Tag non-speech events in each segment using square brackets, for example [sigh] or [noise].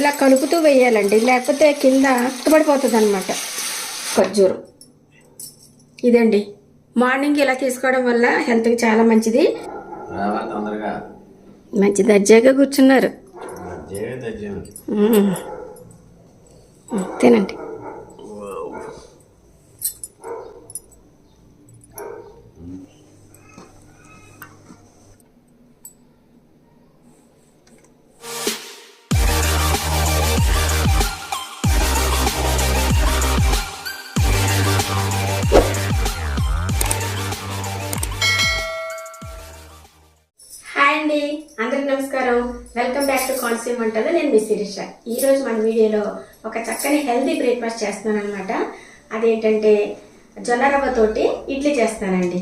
ఇలా కలుపుతూ వేయాలండి. లేకపోతే కింద పడిపోతుంది అనమాట ఖర్జూరం. ఇదండి. మార్నింగ్ ఇలా తీసుకోవడం వల్ల హెల్త్కి చాలా మంచిది. మంచి దర్జాగా కూర్చున్నారు. తినండి. నమస్కారం. వెల్కమ్ బ్యాక్ టు కాన్సీమ్ వంటలు నేను మీ శిరీష. ఈరోజు మన వీడియోలో ఒక చక్కని హెల్తీ బ్రేక్ఫాస్ట్ చేస్తున్నాను అనమాట అదేంటంటే జొన్న రవ్వతోటి ఇడ్లీ చేస్తానండి.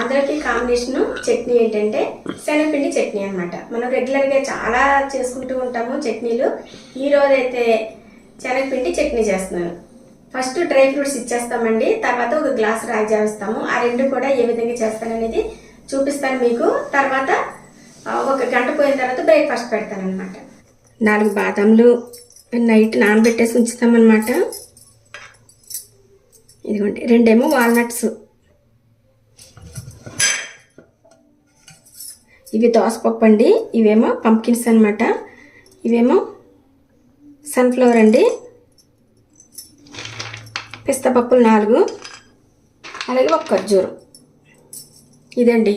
అందరికీ కాంబినేషన్ చట్నీ ఏంటంటే శనగపిండి చట్నీ అనమాట మనం రెగ్యులర్గా చాలా చేసుకుంటూ ఉంటాము చట్నీలు. ఈ అయితే శనగపిండి చట్నీ చేస్తున్నాను. ఫస్ట్ డ్రై ఫ్రూట్స్ ఇచ్చేస్తామండి. తర్వాత ఒక గ్లాస్ రాగి చేస్తాము ఆ రెండు కూడా ఏ విధంగా చేస్తాననేది చూపిస్తాను మీకు. తర్వాత ఒక గంట పోయిన తర్వాత బ్రేక్ఫాస్ట్ పెడతాను అనమాట నాలుగు బాదంలు నైట్ నానబెట్టేసి ఉంచుతామన్నమాట. ఇదిగోండి రెండేమో వాల్నట్స్. ఇవి దోసపప్పు అండి ఇవేమో పంకిన్స్ అనమాట ఇవేమో సన్ఫ్లవర్ అండి. పిస్తా పప్పులు నాలుగు. అలాగే ఒక ఖర్జూరం ఇదండి.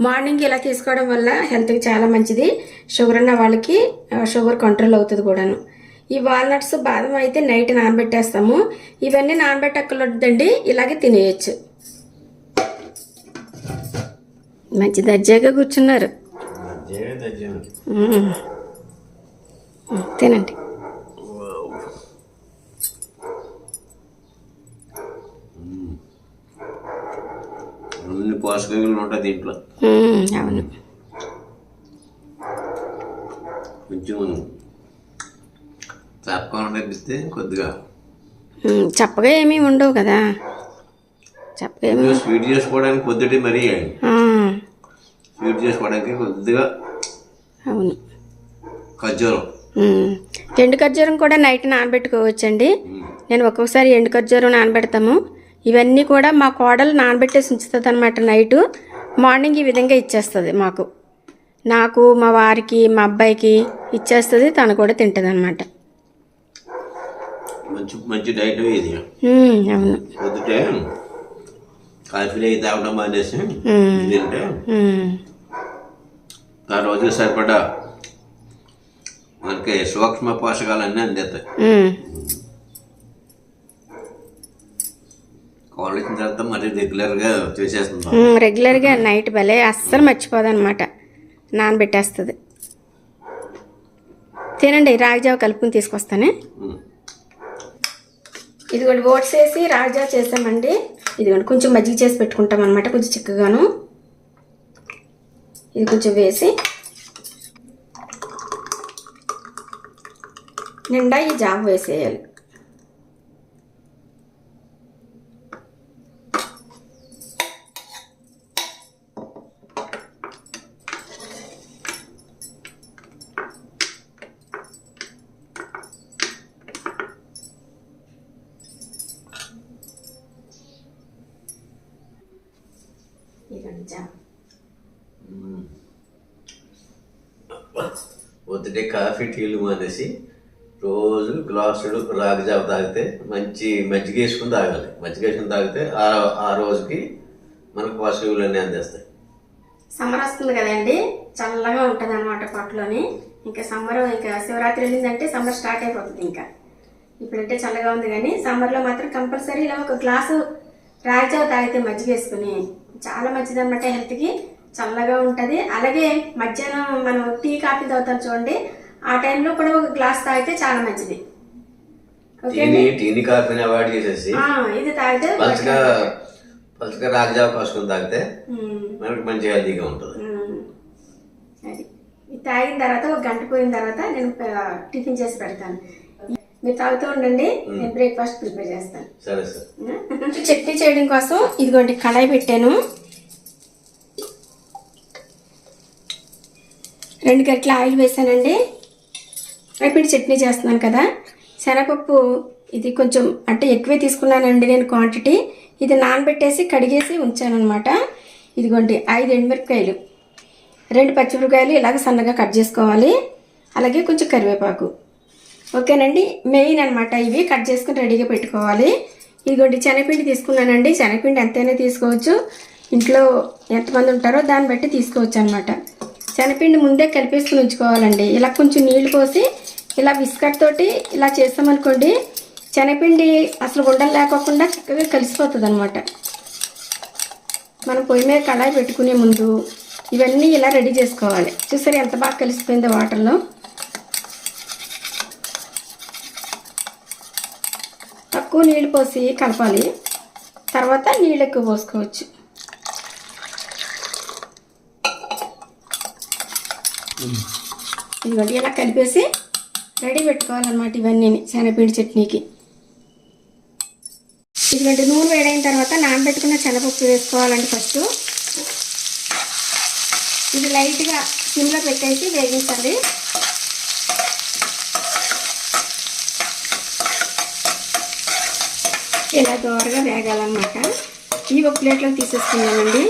మార్నింగ్ ఇలా తీసుకోవడం వల్ల హెల్త్కి చాలా మంచిది. షుగర్ ఉన్న వాళ్ళకి షుగర్ కంట్రోల్ అవుతుంది కూడాను. ఈ వాల్నట్స్ బాదం అయితే నైట్ నానబెట్టేస్తాము. ఇవన్నీ నానబెట్టక్కర్లేదండి ఇలాగే తినేయచ్చు. మంచి దర్జాగా కూర్చున్నారు. తినండి. అన్ని పోషకాలు ఉంటాయి దీంట్లో. అవును. కొంచెం చప్పగా అనిపిస్తే కొద్దిగా చప్పగా ఏమీ ఉండవు కదా. చప్పగా ఏమీ స్వీట్ చేసుకోవడానికి పొద్దుటే మరీ స్వీట్ చేసుకోవడానికి కొద్దిగా అవును. ఖర్జూరం. ఎండు ఖర్జూరం కూడా నైట్ నానబెట్టుకోవచ్చండి. నేను ఒక్కొక్కసారి ఎండు ఖర్జూరం నానబెడతాము. ఇవన్నీ కూడా మా కోడలు నానబెట్టేసి ఉంచుతుంది అనమాట నైటు. మార్నింగ్ ఈ విధంగా ఇచ్చేస్తుంది మాకు. నాకు మా వారికి మా అబ్బాయికి ఇచ్చేస్తుంది తను కూడా తింటుంది అనమాట అవును. కాఫీలు అయితే తాగడం మానేసి తింటే. ఆ రోజు సరిపడా మనకి సూక్ష్మ పోషకాలన్నీ అందిస్తాయి మ్మ్. కాలేజ్ తర్వాత మరి రెగ్యులర్గా నైట్ భలే అస్సలు మర్చిపోదన్నమాట. నానబెట్టేస్తుంది. తినండి రాగిజావ కలుపుకుని తీసుకొస్తానే. ఇదిగోండి ఓట్స్ వేసి రాగిజావ చేసామండి. ఇదిగోండి కొంచెం మజ్జిగ చేసి పెట్టుకుంటాం అనమాట కొంచెం చిక్కగాను. ఇది కొంచెం వేసి. నిండా ఈ జావ వేసేయాలి ఇదిగోండి జావ పొద్దుటే కాఫీ టీలు మానేసి రోజు గ్లాసుడు రాగి జాబ్ తాగితే మంచి మజ్జిగ వేసుకుని తాగాలి. మజ్జిగ వేసుకుని తాగితే ఆ ఆ రోజుకి మనకు పాజిటివ్లు అన్నీ అందిస్తాయి. సమ్మర్ వస్తుంది కదండి. చల్లగా ఉంటుంది అనమాట పొట్టలోని ఇంకా సమ్మర్ ఇంకా శివరాత్రి వెళ్ళిందంటే సమ్మర్ స్టార్ట్ అయిపోతుంది ఇంకా. ఇప్పుడంటే చల్లగా ఉంది కానీ సమ్మర్లో మాత్రం కంపల్సరీ ఇలా ఒక గ్లాసు రాగిజావ తాగితే మజ్జిగ వేసుకుని చాలా మంచిది అనమాట హెల్త్కి. చల్లగా ఉంటుంది. అలాగే మధ్యాహ్నం మనం టీ కాఫీ తాగుతాం చూడండి. ఆ టైంలో కూడా ఒక గ్లాస్ తాగితే చాలా మంచిది. ఓకే టీని టీని కాఫీని అవాయిడ్ చేసేసి ఆ, ఇది తాగితే పలుచగా పలుచగా రాగి జావ కాసుకొని తాగితే ఉమ్. మనకి మంచి హెల్తీగా ఉంటుంది. ఇది తాగిన తర్వాత ఒక గంట పోయిన తర్వాత నేను టిఫిన్ చేసి పెడతాను. మీరు తాగుతూ ఉండండి. నేను బ్రేక్ఫాస్ట్ ప్రిపేర్ చేస్తాను. సరే సార్. చట్నీ చేయడం కోసం ఇదిగోండి కళాయి పెట్టాను. రెండు గంటల ఆయిల్ వేసానండి. శనగపిండి చట్నీ చేస్తున్నాను కదా. శనగపప్పు ఇది కొంచెం అంటే ఎక్కువే తీసుకున్నానండి నేను క్వాంటిటీ ఇది నానబెట్టేసి కడిగేసి ఉంచానమాట ఇదిగోండి ఐదు ఎండుమిరపకాయలు. రెండు పచ్చిమిరపకాయలు ఇలాగ సన్నగా కట్ చేసుకోవాలి. అలాగే కొంచెం కరివేపాకు. ఓకేనండి మెయిన్ అనమాట ఇవి కట్ చేసుకుని రెడీగా పెట్టుకోవాలి. ఇదిగోండి శనగపిండి తీసుకున్నానండి. శనగపిండి ఎంతైనా తీసుకోవచ్చు. ఇంట్లో ఎంతమంది ఉంటారో దాన్ని బట్టి తీసుకోవచ్చు అనమాట శనగపిండి ముందే కలిపేసుకుని ఉంచుకోవాలండి. ఇలా కొంచెం నీళ్ళు పోసి ఇలా బిస్కట్ తోటి ఇలా చేస్తామనుకోండి శనగపిండి అసలు ఉండలు లేకోకుండా చక్కగా కలిసిపోతుంది అనమాట మనం పొయ్యి మీద కళాయి పెట్టుకునే ముందు ఇవన్నీ ఇలా రెడీ చేసుకోవాలి. చూసారు ఎంత బాగా కలిసిపోయిందో వాటర్లో? తక్కువ నీళ్ళు పోసి కలపాలి. తర్వాత నీళ్ళు ఎక్కువ పోసుకోవచ్చు. ఇదిగోండి ఇలా కలిపేసి రెడీ పెట్టుకోవాలన్నమాట ఇవన్నీ శనగపిండి చట్నీకి. ఇదిగోండి నూనె వేడైన తర్వాత నానబెట్టుకున్న శనగపప్పు వేసుకోవాలండి ఫస్ట్. ఇది లైట్గా సిమ్లో పెట్టేసి వేగించాలి. ఇలా దోరగా వేగాలన్నమాట. ఈ ఒక ప్లేట్లో తీసేసుకున్నానండి.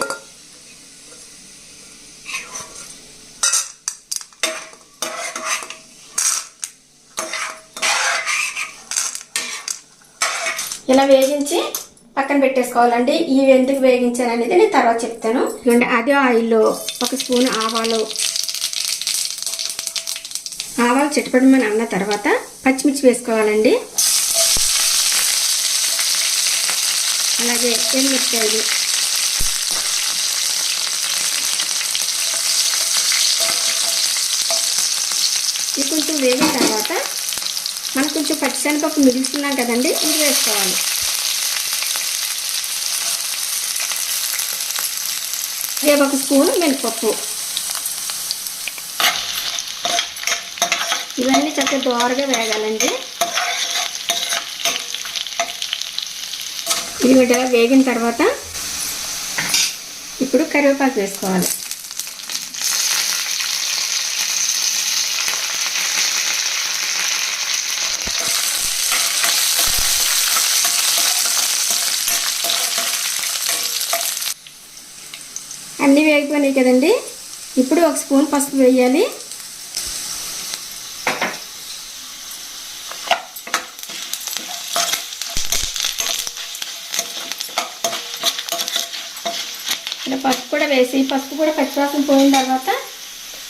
ఇలా వేగించి పక్కన పెట్టేసుకోవాలండి. ఇవి ఎందుకు వేగించాను అనేది నేను తర్వాత చెప్తాను. ఇవ్వండి అదే ఆయిల్లో ఒక స్పూన్ ఆవాలు. ఆవాలు చిట్టపడమని అన్న తర్వాత పచ్చిమిర్చి వేసుకోవాలండి. అలాగే ఎండుమిరపకాయలు. ఇది కొంచెం వేగిస్తాను కొంచెం పచ్చిశనగపప్పు మిగులుతున్నాం కదండి ఇది వేసుకోవాలి. రేపు ఒక స్పూన్ మినపప్పు. ఇవన్నీ చక్కగా దోరగా వేగాలండి. ఇది వేగిన తర్వాత ఇప్పుడు కరివేపాకు వేసుకోవాలి. అన్నీ కదండి. ఇప్పుడు ఒక స్పూన్ పసుపు వేయాలి. ఇలా పసుపు కూడా వేసి పసుపు కూడా పచ్చివాసన పోయిన తర్వాత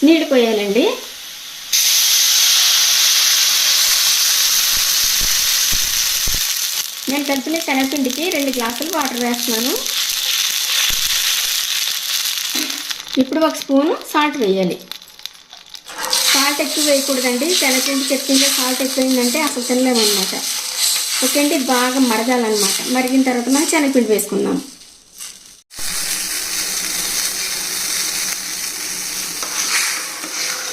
నీళ్ళు పోయాలండి. నేను కలిపిన శనగపిండికి రెండు గ్లాసులు వాటర్ వేస్తున్నాను. ఇప్పుడు ఒక స్పూను సాల్ట్ వేయాలి. సాల్ట్ ఎక్కువ వేయకూడదండి. శనగపిండి చట్నీలో సాల్ట్ ఎక్కువైందంటే అసలు తినలేమన్నమాట. ఓకే అండి బాగా మరగాలన్నమాట. మరిగిన తర్వాత మనం శనగపిండి వేసుకుందాం.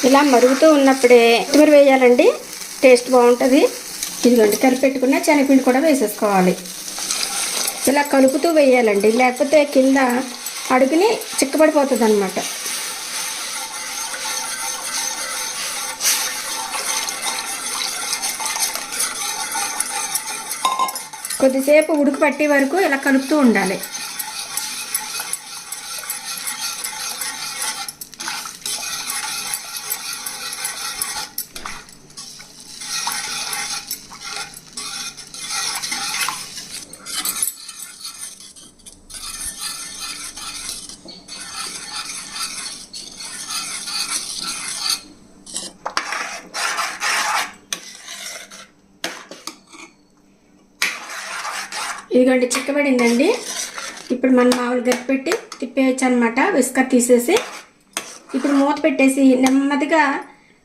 ఇలా మరుగుతూ ఉన్నప్పుడే కొత్తిమీర వేయాలండి. టేస్ట్ బాగుంటుంది. ఇదిగోండి కలిపెట్టుకున్న శనగపిండి కూడా వేసేసుకోవాలి. ఇలా కలుపుతూ వేయాలండి. లేకపోతే కింద అడుగుని చిక్కబడిపోతుంది అనమాట కొద్దిసేపు ఉడుకుపట్టే వరకు ఇలా కలుపుతూ ఉండాలి. ఇదిగోండి చిక్కబడిందండి. ఇప్పుడు మనం మామూలు గట్టి పెట్టి తిప్పేయచ్చు అనమాట విస్కర్ తీసేసి ఇప్పుడు మూత పెట్టేసి నెమ్మదిగా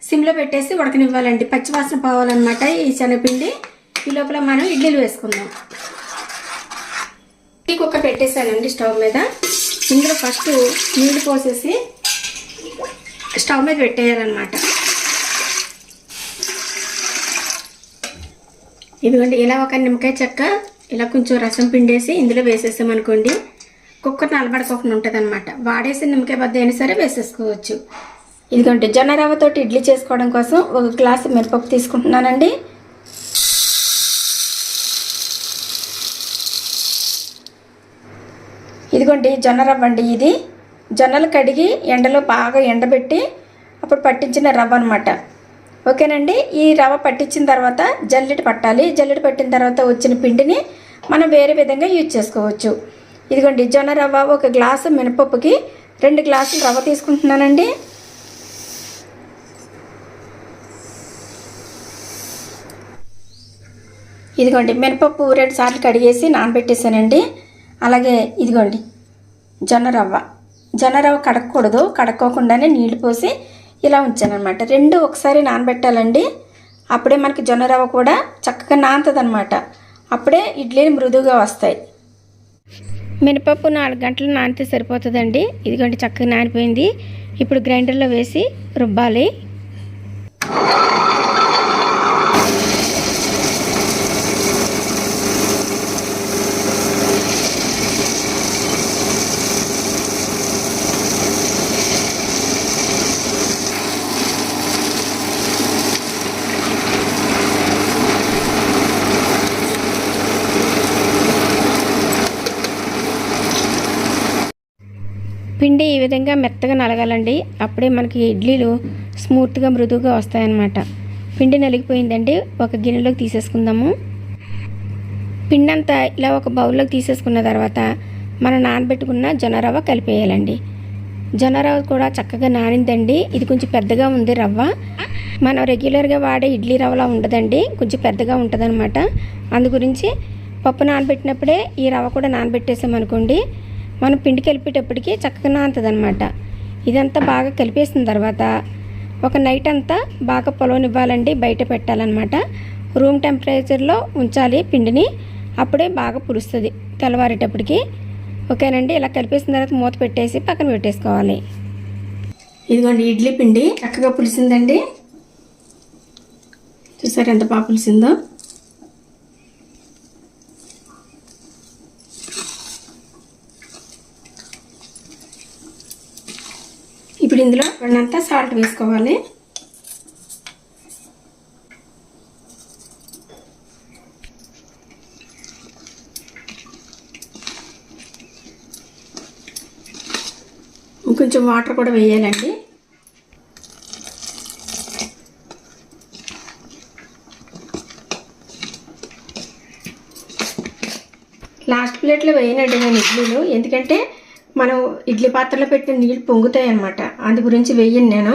సిమ్లో పెట్టేసి ఉడకనివ్వాలండి. పచ్చివాసన పోవాలన్నమాట ఈ శనగపిండి. ఈ లోపల మనం ఇడ్లీలు వేసుకుందాం. టీ కుక్క పెట్టేశానండి స్టవ్ మీద. ఇందులో ఫస్ట్ నీళ్ళు పోసేసి స్టవ్ మీద పెట్టేయాలన్నమాట. ఇదిగోండి ఇలా ఒక నిమ్మకాయ చెక్క ఇలా కొంచెం రసం పిండేసి ఇందులో వేసేసామనుకోండి కుక్కర్ నలబడుకోకుండా ఉంటుంది అనమాట వాడేసి నిమ్మకాయ బద్ద అయినా సరే వేసేసుకోవచ్చు. ఇదిగోండి జొన్న రవ్వతోటి ఇడ్లీ చేసుకోవడం కోసం ఒక గ్లాసు మిరపప్పు తీసుకుంటున్నానండి. ఇదిగోండి జొన్న రవ్వ అండి ఇది. జొన్నలు కడిగి ఎండలో బాగా ఎండబెట్టి అప్పుడు పట్టించిన రవ్వ అనమాట ఓకేనండి? ఈ రవ్వ పట్టించిన తర్వాత జల్లెడ పట్టాలి. జల్లెడ పట్టిన తర్వాత వచ్చిన పిండిని మనం వేరే విధంగా యూజ్ చేసుకోవచ్చు. ఇదిగోండి జొన్న రవ్వ ఒక గ్లాసు మినపప్పుకి రెండు గ్లాసులు రవ్వ తీసుకుంటున్నానండి. ఇదిగోండి మినపప్పు రెండు సార్లు కడిగేసి నానబెట్టేసానండి. అలాగే ఇదిగోండి జొన్న రవ్వ. జొన్న రవ్వ కడగకూడదు కడక్కోకుండానే నీళ్ళు పోసి ఇలా ఉంచానమాట రెండు ఒకసారి నానబెట్టాలండి. అప్పుడే మనకి జొన్న రవ్వ కూడా చక్కగా నానుతుంది అప్పుడే ఇడ్లీలు మృదువుగా వస్తాయి. మినపప్పు నాలుగు గంటలు నానితే సరిపోతుందండి. ఇదిగోండి చక్కగా నానిపోయింది. ఇప్పుడు గ్రైండర్లో వేసి రుబ్బాలి. పిండి ఈ విధంగా మెత్తగా నలగాలండి. అప్పుడే మనకి ఇడ్లీలు స్మూత్గా మృదువుగా వస్తాయన్నమాట. పిండి నలిగిపోయిందండి. ఒక గిన్నెలోకి తీసేసుకుందాము. పిండి అంతా ఇలా ఒక బౌల్లోకి తీసేసుకున్న తర్వాత మనం నానబెట్టుకున్న జొన్న రవ్వ కలిపేయాలండి. జొన్న రవ్వ కూడా చక్కగా నానిందండి. ఇది కొంచెం పెద్దగా ఉంది రవ్వ. మనం రెగ్యులర్గా వాడే ఇడ్లీ రవ్వలా ఉండదండి. కొంచెం పెద్దగా ఉంటుందన్నమాట. అందు గురించి పప్పు నానబెట్టినప్పుడే ఈ రవ్వ కూడా నానబెట్టేసామనుకోండి మనం పిండి కలిపేటప్పటికి చక్కగా నానుతుంది ఇదంతా బాగా కలిపేసిన తర్వాత ఒక నైట్ అంతా బాగా పొలవనివ్వాలండి బయట పెట్టాలన్నమాట. రూమ్ టెంపరేచర్లో ఉంచాలి పిండిని అప్పుడే బాగా పులుస్తుంది తెల్లవారేటప్పటికి. ఓకేనండి ఇలా కలిపేసిన తర్వాత మూత పెట్టేసి పక్కన పెట్టేసుకోవాలి. ఇదిగోండి ఇడ్లీ పిండి చక్కగా పులిసిందండి. చూసారు ఎంత బాగా పులిసిందో? ఇప్పుడు ఇందులో రెండంతా సాల్ట్ వేసుకోవాలి. కొంచెం వాటర్ కూడా వేయాలండి. లాస్ట్ ప్లేట్లో వేయనండి నేను ఇడ్లీలు. ఎందుకంటే మనం ఇడ్లీ పాత్రలో పెట్టిన నీళ్ళు పొంగుతాయి అన్నమాట అందు గురించి వేయను నేను.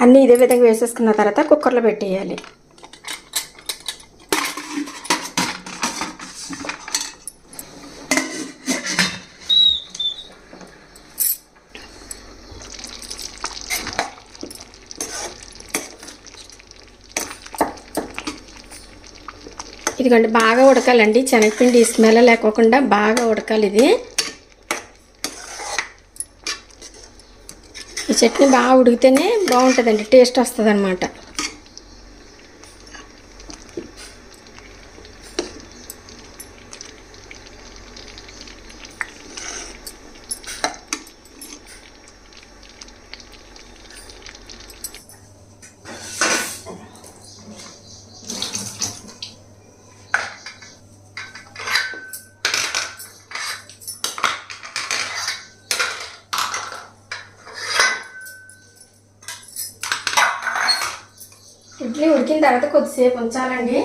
అన్నీ ఇదే విధంగా వేసేసుకున్న తర్వాత కుక్కర్లో పెట్టేయాలి. ఇదిగోండి బాగా ఉడకాలండి. శనగపిండి స్మెల్ లేకోకుండా బాగా ఉడకాలి ఇది. ఈ చట్నీ బాగా ఉడికితేనే బాగుంటుందండి టేస్ట్ వస్తుంది ఇడ్లీ ఉడికిన తర్వాత కొద్దిసేపు ఉంచాలండి.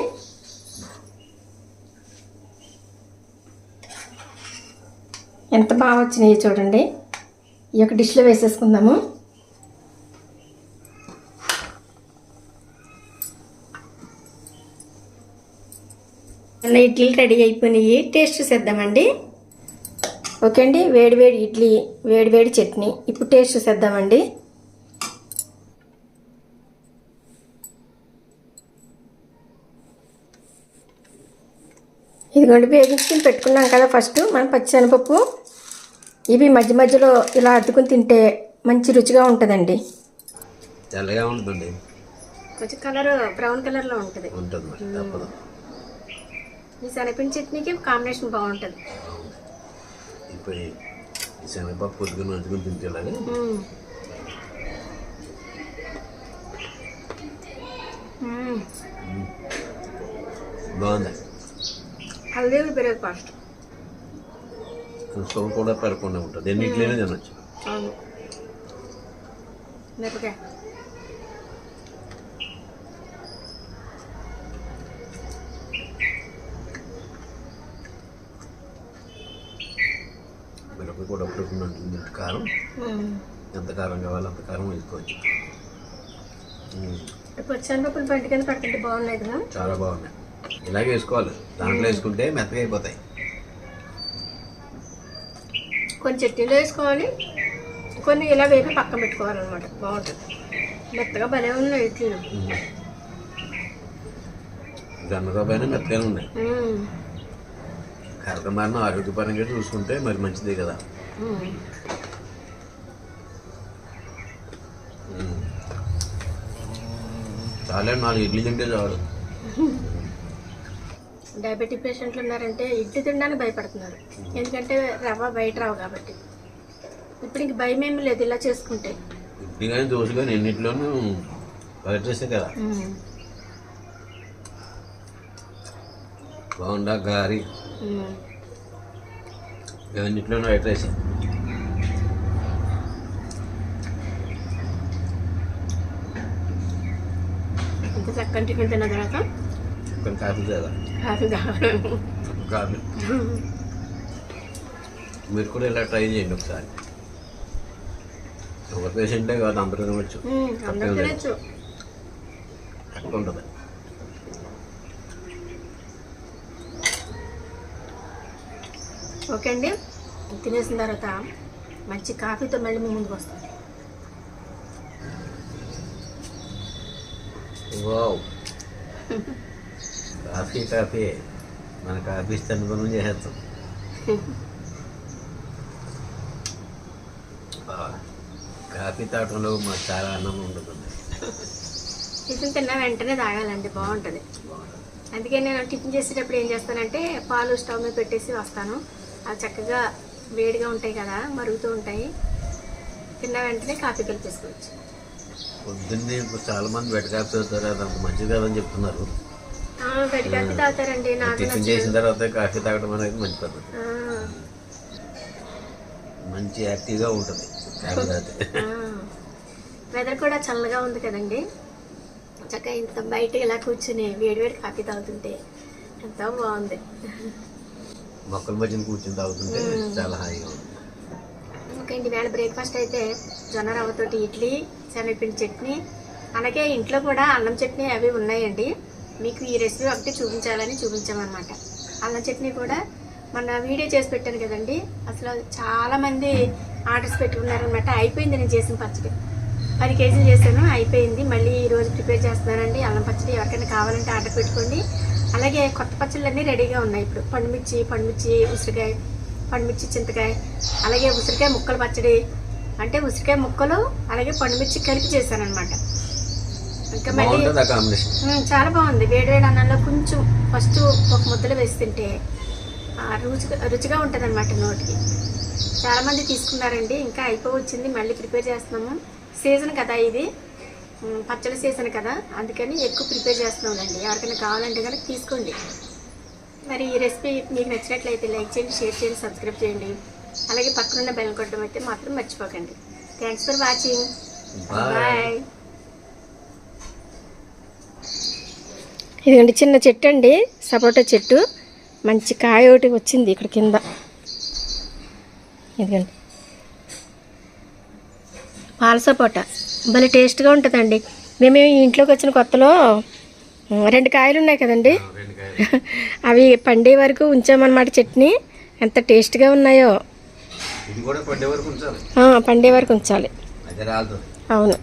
ఎంత బాగా వచ్చినాయి చూడండి. ఈ యొక్క డిష్లో వేసేసుకుందాము. మన రెడీ అయిపోయినాయి. టేస్ట్ చూసేద్దామండి. ఓకే అండి వేడి వేడి ఇడ్లీ వేడి వేడి చట్నీ. ఇప్పుడు టేస్ట్ చూసేద్దామండి. ఇదిగోండి వేగించుకుని పెట్టుకున్నాం కదా ఫస్ట్ మనం పచ్చిశనగపప్పు. ఇవి మధ్య మధ్యలో ఇలా అద్దుకుని తింటే మంచి రుచిగా ఉంటుందండి. తెల్లగా ఉంటుందండి. కొంచెం కలర్ బ్రౌన్ కలర్లో ఉంటుంది. ఉంటుంది మరి తప్పదు. ఈ శనగపిండి చట్నీకి కాంబినేషన్ బాగుంటుంది. ఇప్పుడు ఈ శనగపప్పు పొద్దుకుని నంచుకుని తింటేలాగా. మ్మ్. మ్మ్. బాగుంది హల్దీ బ్రేక్ఫాస్ట్ స్టవ్ కూడా పెరగకుండా ఉంటుంది. ఎన్నిట్లైనా తినొచ్చు. అవును. మిరపకాయ. మిరపకాయ కూడా అప్పుడు ఉంటుంది కారం. ఎంత కారం కావాలో అంత కారం వేసుకోవచ్చు. ఇప్పుడు శనగపప్పులు బండి కింద పడుతుంటే బాగున్నాయి కదా? చాలా బాగున్నాయి. ఇలాగే వేసుకోవాలి. దాంట్లో వేసుకుంటే మెత్తగా అయిపోతాయి. కొన్ని చట్నీలో వేసుకోవాలి. కొన్ని ఇలా వేపి పక్కన పెట్టుకోవాలన్నమాట. బాగుంటుంది. మెత్తగా భలే ఉన్నాయి ఇడ్లీలు. జొన్నరూపాయన మెత్తగానే ఉన్నాయి. కరకమారిన ఆరోగ్యపరంగా చూసుకుంటే మరి మంచిదే కదా. చాలే నాలుగు ఇడ్లీ తింటే చాలు. [laughs] డయాబెటిక్ పేషెంట్లు ఉన్నారంటే ఇడ్లీ తినడానికి భయపడుతున్నారు. ఎందుకంటే రవ్వ బయట రావు కాబట్టి. ఇప్పుడు ఇంక భయం ఏమి లేదు ఇలా చేసుకుంటే. ఇడ్లీ కానీ దోశ కానీ ఎన్నిట్లోనూ వైట్ రైసే కదా. బాగుండా గారి. ఇవన్నిట్లోనూ వైట్ రైసే. ఇంత చక్కని టిఫిన్ తిన్న తర్వాత చికెన్ కాఫీ కదా కాఫీ కావాలి కాఫీ మీరు కూడా ఇలా ట్రై చేయండి ఒకసారి ఒక పేషెంటే కాదు అందరూ తినవచ్చు. అందరూ తినచ్చు ఉంటుంది ఓకే అండి తినేసిన తర్వాత మంచి కాఫీతో మళ్ళీ మీ ముందుకు వస్తాం వావ్ కాఫీ కాఫీ మన కాఫీ ఇస్తే అనుకున్నాం చేసేస్తాం. కాఫీ తాగడంలో మాకు చాలా ఆనందం ఉంటుంది టిఫిన్ తిన్న వెంటనే తాగాలండి బాగుంటుంది. అందుకే నేను టిఫిన్ చేసేటప్పుడు ఏం చేస్తానంటే పాలు స్టవ్ మీద పెట్టేసి వస్తాను. అవి చక్కగా వేడిగా ఉంటాయి కదా మరుగుతూ ఉంటాయి. తిన్న వెంటనే కాఫీ కలిపేసుకోవచ్చు. పొద్దున్నే ఇప్పుడు చాలా మంది బెడ్ కాఫీ తాగుతారు అది అంత మంచిది కాదని చెప్తున్నారు. తాగుతారండి నాకు టిఫిన్ చేసిన తర్వాత కాఫీ తాగడం అనేది మంచి పద్ధతి. మంచి యాక్టివ్గా ఉంటుంది. వెదర్ కూడా చల్లగా ఉంది కదండి. చక్కగా ఇంత బయట ఇలా కూర్చుని వేడివేడి కాఫీ తాగుతుంటే ఎంతో బాగుంది. మొక్కల మధ్యన కూర్చొని తాగుతుంటే చాలా హాయిగా ఉంది. ఓకే అండి వేళ బ్రేక్ఫాస్ట్ అయితే జొన్న రవ్వతోటి ఇడ్లీ శనగపిండి చట్నీ అలాగే ఇంట్లో కూడా అల్లం చట్నీ అవి ఉన్నాయండి. మీకు ఈ రెసిపీ ఒకటి చూపించాలని చూపించామన్నమాట. అల్లం చట్నీ కూడా మొన్న వీడియో చేసి పెట్టాను కదండి. అసలు చాలామంది ఆర్డర్స్ పెట్టుకున్నారనమాట అయిపోయింది నేను చేసిన పచ్చడి. పది కేజీలు చేశాను అయిపోయింది. మళ్ళీ ఈరోజు ప్రిపేర్ చేస్తున్నానండి. అల్లం పచ్చడి ఎవరికైనా కావాలంటే ఆర్డర్ పెట్టుకోండి. అలాగే కొత్త పచ్చళ్ళన్నీ రెడీగా ఉన్నాయి ఇప్పుడు. పండుమిర్చి పండుమిర్చి ఉసిరికాయ పండుమిర్చి చింతకాయ అలాగే ఉసిరికాయ ముక్కలు పచ్చడి. అంటే ఉసిరికాయ ముక్కలు అలాగే పండుమిర్చి కలిపి చేశాను అనమాట ఇంకా మళ్ళీ చాలా బాగుంది. వేడి వేడి అన్నంలో కొంచెం ఫస్ట్ ఒక ముద్దలు వేసి తింటే ఆ, రుచిగా రుచిగా ఉంటుంది అనమాట నోటికి. చాలా మంది తీసుకున్నారండి. ఇంకా అయిపోవచ్చింది. మళ్ళీ ప్రిపేర్ చేస్తున్నాము. సీజన్ కదా ఇది. పచ్చడి సీజన్ కదా. అందుకని ఎక్కువ ప్రిపేర్ చేస్తున్నామండి ఎవరికైనా కావాలంటే కనుక తీసుకోండి. మరి ఈ రెసిపీ మీకు నచ్చినట్లయితే లైక్ చేయండి షేర్ చేయండి సబ్స్క్రైబ్ చేయండి. అలాగే పక్కనున్న బెల్ కొట్టడం అయితే మాత్రం మర్చిపోకండి. Thanks for watching. బాయ్. ఇదిగోండి చిన్న చెట్టు అండి సపోటా చెట్టు. మంచి కాయ ఒకటి వచ్చింది ఇక్కడ కింద. ఇదిగోండి. పాల సపోటా. భలే టేస్ట్గా ఉంటుందండి. మేము ఇంట్లోకి వచ్చిన కొత్తలో రెండు కాయలు ఉన్నాయి కదండి. [laughs] అవి పండే వరకు ఉంచామన్నమాట చట్నీ ఎంత టేస్ట్గా ఉన్నాయో. పండే వరకు ఉంచాలి. అవును.